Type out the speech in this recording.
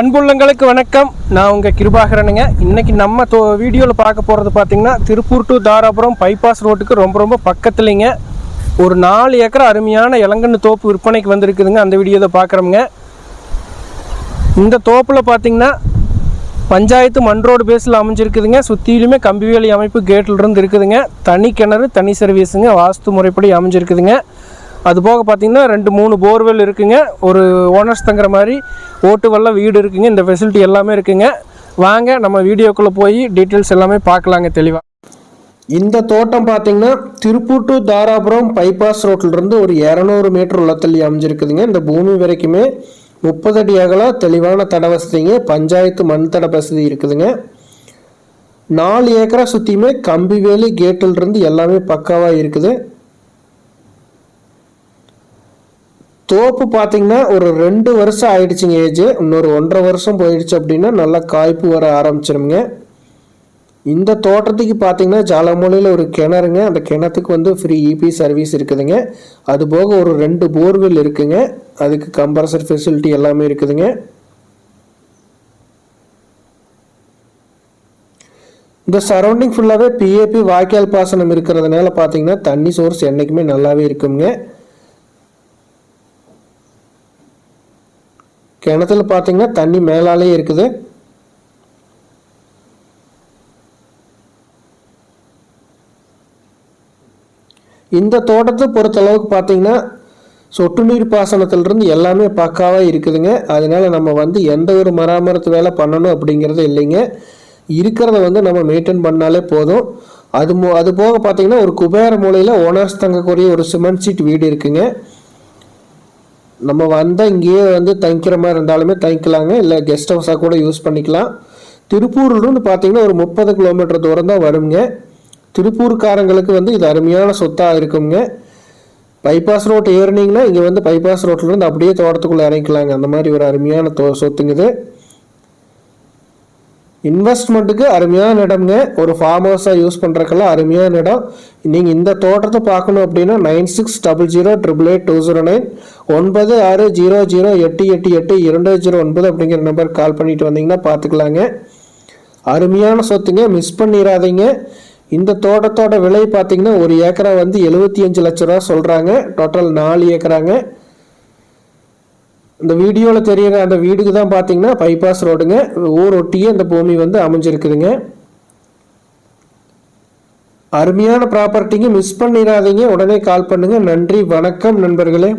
அன்புள்ளங்களுக்கு வணக்கம். நான் உங்கள் கிருபாகரனுங்க. இன்றைக்கி நம்ம தோ வீடியோவில் பார்க்க போகிறது பார்த்தீங்கன்னா திருப்பூர் டு தாராபுரம் பைபாஸ் ரோட்டுக்கு ரொம்ப ரொம்ப பக்கத்துலேங்க. ஒரு நாலு ஏக்கர் அருமையான இளங்கன்று தோப்பு விற்பனைக்கு வந்திருக்குதுங்க. அந்த வீடியோவை தான் பார்க்குறோமுங்க இந்த தோப்பில் பார்த்தீங்கன்னா பஞ்சாயத்து மண் ரோடு பேஸில் அமைஞ்சிருக்குதுங்க. சுற்றிலுமே கம்பி வேலி அமைப்பு கேட்டில் இருந்து இருக்குதுங்க. தனி கிணறு தனி சர்வீஸுங்க வாஸ்து முறைப்படி அமைஞ்சிருக்குதுங்க. அது போக பார்த்தீங்கன்னா ரெண்டு மூணு போர்வெல் இருக்குங்க. ஒரு ஓனர்ஸ் தங்குற மாதிரி ஓட்டு வெள்ள வீடு இருக்குங்க. இந்த ஃபெசிலிட்டி எல்லாமே இருக்குங்க. வாங்க நம்ம வீடியோக்குள்ளே போய் டீட்டெயில்ஸ் எல்லாமே பார்க்கலாங்க தெளிவாக இந்த தோட்டம் பார்த்தீங்கன்னா திருப்பூர் டு தாராபுரம் பைபாஸ் ரோட்டிலிருந்து ஒரு இரநூறு மீட்டர் உள்ளத்தள்ளி அமைஞ்சிருக்குதுங்க. இந்த பூமி வரைக்குமே முப்பது அடி அகலம் தெளிவான தட வசதிங்க. பஞ்சாயத்து மண் தட வசதி இருக்குதுங்க. நாலு ஏக்கரா சுற்றியுமே கம்பிவேலி கேட்டிலிருந்து கேட்டில் இருந்து எல்லாமே பக்காவாக இருக்குது. தோப்பு பார்த்தீங்கன்னா ஒரு ரெண்டு வருஷம் ஆயிடுச்சுங்க ஏஜ். இன்னொரு ஒன்றரை வருஷம் போயிடுச்சு அப்படின்னா நல்லா காய்ப்பு வர ஆரம்பிச்சிருங்க இந்த தோட்டத்துக்கு பார்த்தீங்கன்னா ஜாலமூலையில் ஒரு கிணறுங்க. அந்த கிணத்துக்கு வந்து ஃப்ரீ இபி சர்வீஸ் இருக்குதுங்க. அது போக ஒரு ரெண்டு போர்வெல் இருக்குங்க. அதுக்கு கம்ப்ரஸர் ஃபெசிலிட்டி எல்லாமே இருக்குதுங்க. இந்த சரௌண்டிங் ஃபுல்லாகவே பிஏபி வாய்க்கால் பாசனம் இருக்கிறதுனால பார்த்தீங்கன்னா தண்ணி சோர்ஸ் என்றைக்குமே நல்லாவே இருக்குங்க. கிணத்துல பார்த்தீங்கன்னா தண்ணி மேலாலே இருக்குது. இந்த தோட்டத்தை பொறுத்தளவுக்கு பார்த்தீங்கன்னா சொட்டு நீர் பாசனத்திலிருந்து எல்லாமே பக்காவாக இருக்குதுங்க. அதனால் நம்ம வந்து எந்த ஒரு மராமரத்து வேலை பண்ணணும் அப்படிங்கிறது இல்லைங்க. இருக்கிறத வந்து நம்ம மெயின்டைன் பண்ணாலே போதும். அது மோ அது போக பார்த்தீங்கன்னா ஒரு குபேர மூலையில் ஓனர்ஸ் தங்கக்கூடிய ஒரு சிமெண்ட் சீட் வீடு இருக்குங்க. நம்ம வந்தால் இங்கேயே வந்து தங்கிக்கிற மாதிரி இருந்தாலுமே தங்கிக்கலாங்க. இல்லை கெஸ்ட் ஹவுஸாக கூட யூஸ் பண்ணிக்கலாம். திருப்பூர்லேருந்து பார்த்தீங்கன்னா ஒரு முப்பது கிலோமீட்டர் தூரம் தான் வருங்க. திருப்பூர்காரங்களுக்கு வந்து இது அருமையான சொத்தாக இருக்குங்க. பைபாஸ் ரோட் ஏறினீங்கன்னா இங்கே வந்து பைபாஸ் ரோட்லேருந்து அப்படியே தோட்டத்துக்குள்ளே இறங்கிக்கலாங்க. அந்த மாதிரி ஒரு அருமையான தோ சொத்துங்குது இன்வெஸ்ட்மெண்ட்டுக்கு அருமையான இடம்ங்க. ஒரு ஃபார்ம் ஹவுஸாக யூஸ் பண்ணுறக்கெல்லாம் அருமையான இடம். நீங்கள் இந்த தோட்டத்தை பார்க்கணும் அப்படின்னா nine six double zero triple eight two zero nine ஒன்பது ஆறு ஜீரோ ஜீரோ எட்டு எட்டு எட்டு இரண்டு ஜீரோ ஒன்பது அப்படிங்கிற நம்பர் கால் பண்ணிட்டு வந்தீங்கன்னா பார்த்துக்கலாங்க. அருமையான சொத்துங்க. மிஸ் பண்ணிடாதீங்க இந்த தோட்டத்தோட விலை பார்த்தீங்கன்னா ஒரு ஏக்கரா வந்து எழுபத்தி அஞ்சு லட்ச ரூபா சொல்கிறாங்க டோட்டல் நாலு ஏக்கராங்க. இந்த வீடியோவில் தெரியுற அந்த வீடுக்கு தான் பார்த்தீங்கன்னா பைபாஸ் ரோடுங்க. ஊர் ஒட்டியே இந்த பூமி வந்து அமைஞ்சிருக்குதுங்க. அருமையான ப்ராப்பர்ட்டிங்க மிஸ் பண்ணிடாதீங்க. உடனே கால் பண்ணுங்கள் நன்றி. வணக்கம் நண்பர்களே.